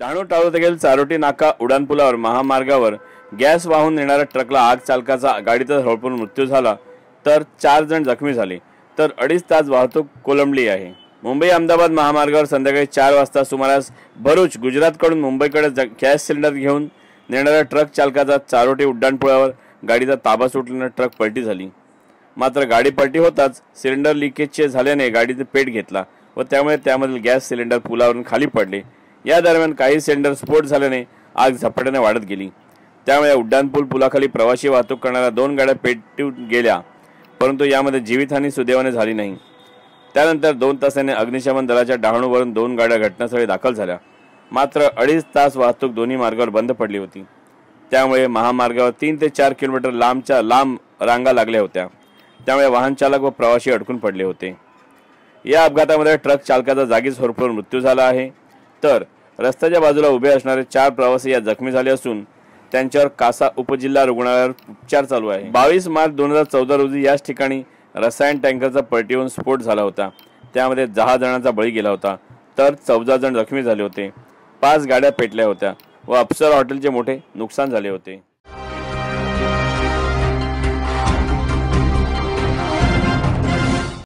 डहाणू तालुक्यातील चारोटी नाका उड्डाणपुलावर महामार्गावर गॅस वाहून नेणाऱ्या ट्रकला आग चालकाचा गाडीतच होळपून मृत्यू झाला तर चार जण जखमी झाले तर अडीच तास वाहतूक कोलंबली आहे. मुंबई अहमदाबाद महामार्गावर संध्याकाळी चार वाजता सुमारास भरूच गुजरातकडून मुंबईकडे ज- गॅस सिलेंडर घेऊन नेणाऱ्या ट्रक चालकाचा चारोटी उड्डाणपुळावर गाडीचा ताबा सुटल्यानं ट्रक पलटी झाली. मात्र गाडी पलटी होताच सिलेंडर लिकेजचे झाल्याने गाडीचे पेट घेतला व त्यामुळे त्यामधील गॅस सिलेंडर पुलावरून खाली पडले. या दरम्यान काही सिलेंडर स्फोट झाल्याने आग झपाट्याने वाढत गेली. त्यामुळे उड्डाणपूल पुलाखाली प्रवासी वाहतूक करणाऱ्या दोन गाड्या पेटून गेल्या परंतु यामध्ये जीवितहानी सुदैवाने झाली नाही. त्यानंतर दोन तासाने अग्निशमन दलाच्या डहाणूवरून दोन गाड्या घटनास्थळी दाखल झाल्या. मात्र अडीच तास वाहतूक दोन्ही मार्गावर बंद पडली होती. त्यामुळे महामार्गावर तीन ते चार किलोमीटर लांबच्या लांब रांगा लागल्या होत्या. त्यामुळे वाहन चालक व प्रवासी अडकून पडले होते. या अपघातामध्ये ट्रक चालकाचा जागीच होरपळून मृत्यू झाला आहे. तर रस्त्याच्या बाजूला उभे असणारे चार प्रवासी या जखमी झाले असून त्यांच्यावर कासा उपजिल्हा रुग्णालयावर उपचार चालू आहे. बावीस मार्च दोन हजार चौदा रोजी याच ठिकाणी रसायन टँकरचा पलटी होऊन स्फोट झाला होता. त्यामध्ये दहा जणांचा बळी गेला होता. तर चौदा जण जखमी झाले होते. पाच गाड्या पेटल्या होत्या व अप्सर हॉटेलचे मोठे नुकसान झाले होते.